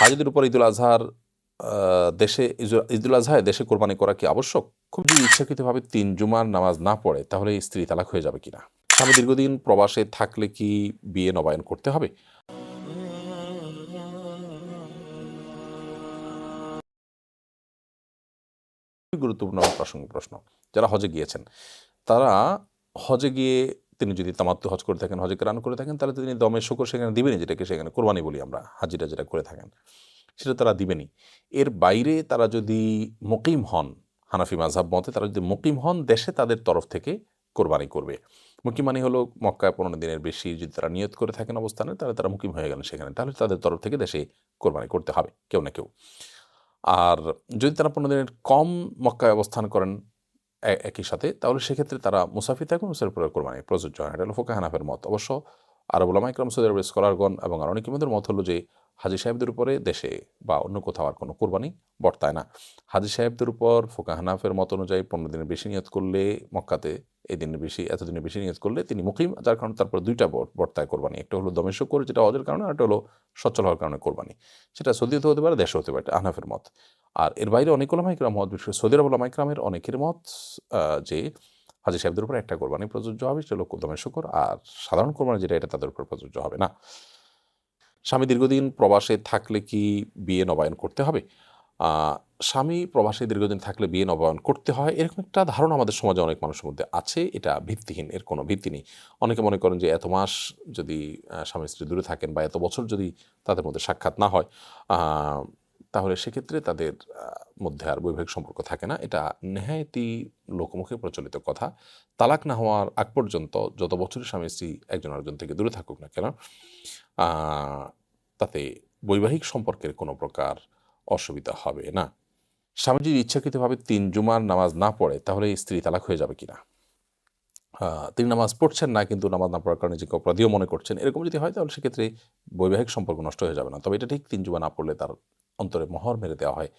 হাজিদের উপর ঈদুল আজহার দেশে ঈদুল আজহায় দেশে কোরবানি করা কি আবশ্যক? খুব যদি ইচ্ছাকৃতভাবে তিন জুমার নামাজ না পড়ে, তাহলে স্ত্রী তালাক হয়ে যাবে কিনা? স্বামী দীর্ঘদিন প্রবাসে থাকলে কি বিয়ে নবায়ন করতে হবে? গুরুত্বপূর্ণ প্রসঙ্গ প্রশ্ন। যারা হজে গিয়েছেন, তারা হজে গিয়ে তিনি যদি তামাত্ম হজ করে থাকেন, হজে রান করে থাকেন, তাহলে তিনি দমে শুকর সেখানে দিবেনই, যেটাকে সেখানে কোরবানি বলি আমরা, হাজিরা যেটা করে থাকেন। সেটা তারা দিবেনই। এর বাইরে তারা যদি মুকিম হন, হানাফি মাঝহাব মতে, তারা যদি মুকিম হন, দেশে তাদের তরফ থেকে কোরবানি করবে। মুকিম মানে হলো মক্কায় পনেরো দিনের বেশি যদি তারা নিয়ত করে থাকেন অবস্থানে, তাহলে তারা মুকিম হয়ে গেলেন সেখানে। তাহলে তাদের তরফ থেকে দেশে কোরবানি করতে হবে, কেউ না কেউ। আর যদি তারা পনেরো দিনের কম মক্কায় অবস্থান করেন একই সাথে, তাহলে সেক্ষেত্রে তারা মুসাফি থাকুন মুসাফির পরে কোরবানি। প্রযোজ্য হয় এটা হলো ফোকা হানাফের মত। অবশ্য আরব ওলামা ইকরাম, সৌদি আরবের স্কলারগণ এবং আর অনেক ইমামদের মত হলো যে, হাজি সাহেবদের উপরে দেশে বা অন্য কোথাও আর কোনো কোরবানি বর্তায় না। হাজি সাহেবদের উপর ফোকা হানাফের মত অনুযায়ী পনেরো দিনের বেশি নিয়ত করলে মক্কাতে এই দিনের বেশি, এতদিনের বেশি নিয়ত করলে তিনি মুকিম যার কারণে তারপর দুইটা বর- বর্তায় কোরবানি। একটা হলো দমেশ করে, যেটা হজের কারণে, আর একটা হলো সচ্ছল হওয়ার কারণে কোরবানি। সেটা সৌদিতে হতে পারে, দেশে হতে পারে, এটা আহনাফের মত। আর এর বাইরে অনেক ওলামাইকরাম মত বিশেষ সৌদি আরব ওলামাইকরামের অনেকের মত যে হাজি সাহেবদের উপর একটা কোরবানি প্রযোজ্য হবে, সেটা হলো দমের শুকর, আর সাধারণ কোরবানি যেটা, এটা তাদের উপর প্রযোজ্য হবে না। স্বামী দীর্ঘদিন প্রবাসে থাকলে কি বিয়ে নবায়ন করতে হবে? স্বামী প্রবাসে দীর্ঘদিন থাকলে বিয়ে নবায়ন করতে হয়, এরকম একটা ধারণা আমাদের সমাজে অনেক মানুষের মধ্যে আছে, এটা ভিত্তিহীন, এর কোনো ভিত্তি নেই। অনেকে মনে করেন যে এত মাস যদি স্বামী স্ত্রী দূরে থাকেন বা এত বছর যদি তাদের মধ্যে সাক্ষাৎ না হয় তাহলে সেক্ষেত্রে তাদের মধ্যে আর বৈবাহিক সম্পর্ক থাকে না। এটা নেহায়তি লোকমুখে প্রচলিত কথা। তালাক না হওয়ার আগ পর্যন্ত যত বছরের স্বামী স্ত্রী একজন আরেকজন থেকে দূরে থাকুক না কেন তাতে বৈবাহিক সম্পর্কের কোনো প্রকার অসুবিধা হবে না। স্বামী যদি ইচ্ছাকৃতভাবে তিন জুমার নামাজ না পড়ে তাহলে স্ত্রী তালাক হয়ে যাবে কিনা? তিনি নামাজ পড়ছেন না, কিন্তু নামাজ না পড়ার কারণে নিজেকে অপরাধীও মনে করছেন। এরকম যদি হয়, তাহলে সেক্ষেত্রে বৈবাহিক সম্পর্ক নষ্ট হয়ে যাবে না। তবে এটা ঠিক তিন জুমা না পড়লে তার অন্তরে মহর মেরে দেওয়া হয়।